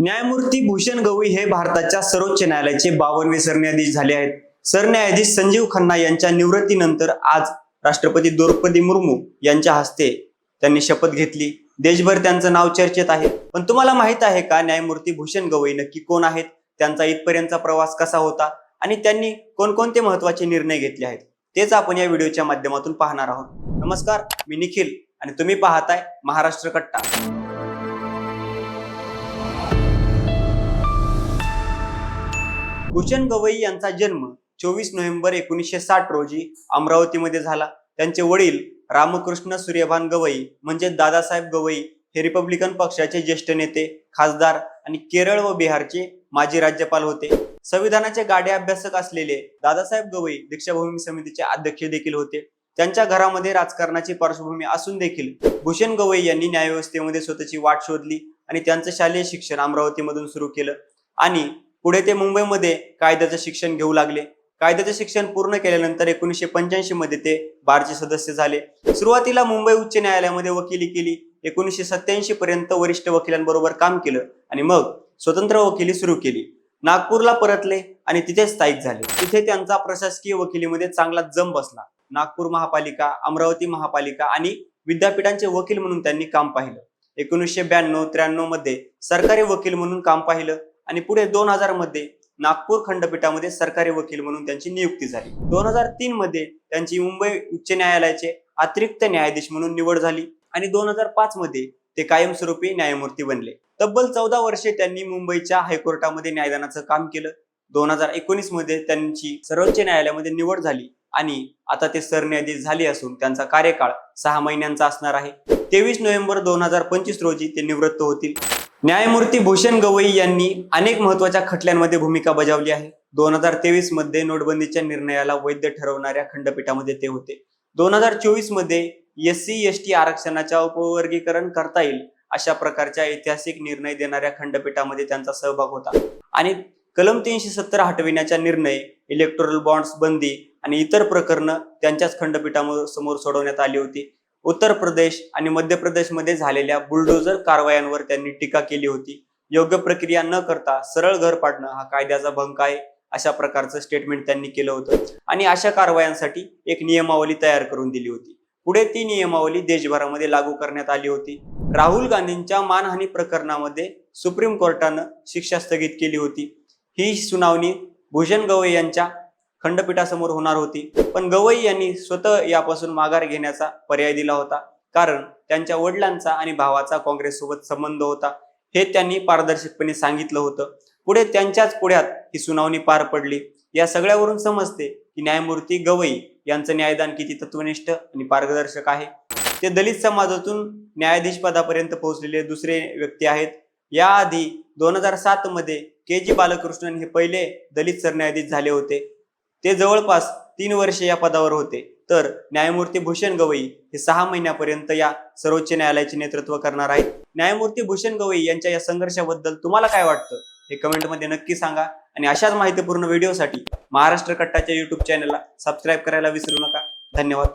न्यायमूर्ती भूषण गवई हे भारताच्या सर्वोच्च न्यायालयाचे बावनवे सरन्यायाधीश झाले आहेत. सरन्यायाधीश संजीव खन्ना यांच्या निवृत्तीनंतर आज राष्ट्रपती द्रौपदी मुर्मू यांच्या हस्ते त्यांनी शपथ घेतली. देशभर त्यांचं नाव चर्चेत आहे. पण तुम्हाला माहीत आहे का न्यायमूर्ती भूषण गवई नक्की कोण आहेत? त्यांचा इथपर्यंतचा प्रवास कसा होता? आणि त्यांनी कोणकोणते महत्त्वाचे निर्णय घेतले आहेत? तेच आपण या व्हिडिओच्या माध्यमातून पाहणार आहोत. नमस्कार मी निखिल आणि तुम्ही पाहताय महाराष्ट्र कट्टा. भूषण गवई यांचा जन्म चोवीस नोव्हेंबर एकोणीसशे साठ रोजी अमरावतीमध्ये झाला. त्यांचे वडील रामकृष्ण सूर्यभान गवई म्हणजे दादासाहेब गवई हे रिपब्लिकन पक्षाचे ज्येष्ठ नेते खासदार आणि केरळ व बिहारचे माजी राज्यपाल होते. संविधानाचे गाडे अभ्यासक असलेले दादासाहेब गवई दीक्षाभूमी समितीचे अध्यक्ष देखील होते. त्यांच्या घरामध्ये राजकारणाची पार्श्वभूमी असून देखील भूषण गवई यांनी न्यायव्यवस्थेमध्ये स्वतःची वाट शोधली आणि त्यांचं शालेय शिक्षण अमरावतीमधून सुरू केलं. आणि पुढे ते मुंबईमध्ये कायद्याचं शिक्षण घेऊ लागले. कायद्याचे शिक्षण पूर्ण केल्यानंतर एकोणीसशे पंच्याऐंशी मध्ये ते बारचे सदस्य झाले. सुरुवातीला मुंबई उच्च न्यायालयामध्ये वकिली केली. एकोणीसशे सत्याऐंशी पर्यंत वरिष्ठ वकिलांबरोबर काम केलं आणि मग स्वतंत्र वकिली सुरू केली. नागपूरला परतले आणि तिथे स्थायिक झाले. तिथे त्यांचा प्रशासकीय वकिलीमध्ये चांगला जम बसला. नागपूर महापालिका अमरावती महापालिका आणि विद्यापीठांचे वकील म्हणून त्यांनी काम पाहिलं. एकोणीसशे ब्याण्णव त्र्याण्णवमध्ये सरकारी वकील म्हणून काम पाहिलं. आणि पुढे दोन हजारमध्ये नागपूर खंडपीठामध्ये सरकारी वकील म्हणून त्यांची नियुक्ती झाली. दोन हजार तीन मध्ये त्यांची मुंबई उच्च न्यायालयाचे अतिरिक्त न्यायाधीश म्हणून निवड झाली आणि दोन हजार पाच मध्ये ते कायमस्वरूपी न्यायमूर्ती बनले. तब्बल चौदा वर्षे त्यांनी मुंबईच्या हायकोर्टामध्ये न्यायदानाचं काम केलं. दोन हजार एकोणीसमध्ये त्यांची सर्वोच्च न्यायालयामध्ये निवड झाली आणि आता ते सरन्यायाधीश झाले असून त्यांचा कार्यकाळ सहा महिन्यांचा असणार आहे. तेवीस नोव्हेंबर दोन हजार पंचवीस रोजी ते निवृत्त होतील. न्यायमूर्ती भूषण गवई यांनी अनेक महत्त्वाच्या खटल्यांमध्ये भूमिका बजावली आहे. दोन हजार तेवीसमध्ये नोटबंदीच्या निर्णयाला वैध ठरवणाऱ्या खंडपीठामध्ये ते होते. दोन हजार चोवीसमध्ये एस सी एस टी आरक्षणाच्या उपवर्गीकरण करता येईल अशा प्रकारच्या ऐतिहासिक निर्णय देणाऱ्या खंडपीठामध्ये त्यांचा सहभाग होता. आणि कलम तीनशे सत्तर हटविण्याचा निर्णय इलेक्ट्रोल बॉन्ड्स बंदी आणि इतर प्रकरणं त्यांच्याच खंडपीठासमोर सोडवण्यात आली होती. उत्तर प्रदेश आणि मध्य प्रदेशमध्ये झालेल्या बुलडोझर कारवायांवर त्यांनी टीका केली होती. योग्य प्रक्रिया न करता सरळ घर पाडणं हा कायद्याचा भंग आहे अशा प्रकारचं स्टेटमेंट त्यांनी केलं होतं. आणि अशा कारवायांसाठी एक नियमावली तयार करून दिली होती. पुढे ती नियमावली देशभरामध्ये लागू करण्यात आली होती. राहुल गांधींच्या मानहानी प्रकरणामध्ये सुप्रीम कोर्टानं शिक्षा स्थगित केली होती. ही सुनावणी भूषण गवई यांच्या खंडपीठासमोर होणार होती. पण गवई यांनी स्वतः यापासून माघार घेण्याचा पर्याय दिला होता. कारण त्यांच्या वडिलांचा आणि भावाचा काँग्रेससोबत संबंध होता. हे त्यांनी पारदर्शकपणे सांगितलं होतं. पुढे त्यांच्याच पुढ्यात ही सुनावणी पार पडली. या सगळ्यावरून समजते की न्यायमूर्ती गवई यांचं न्यायदान किती तत्वनिष्ठ आणि पारदर्शक आहे. ते दलित समाजातून न्यायाधीश पदापर्यंत पोहोचलेले दुसरे व्यक्ती आहेत. याआधी दोन हजार सात मध्ये के जी बालकृष्णन हे पहिले दलित सरन्यायाधीश झाले होते. ते जवळपास तीन वर्षे या पदावर होते. तर न्यायमूर्ती भूषण गवई हे सहा महिन्यापर्यंत या सर्वोच्च न्यायालयाचे नेतृत्व करणार आहेत. न्यायमूर्ती भूषण गवई यांच्या या संघर्षाबद्दल तुम्हाला काय वाटतं? हे कमेंटमध्ये नक्की सांगा आणि अशाच माहितीपूर्ण व्हिडिओसाठी महाराष्ट्र कट्टाच्या युट्यूब चॅनलला सबस्क्राईब करायला विसरू नका. धन्यवाद.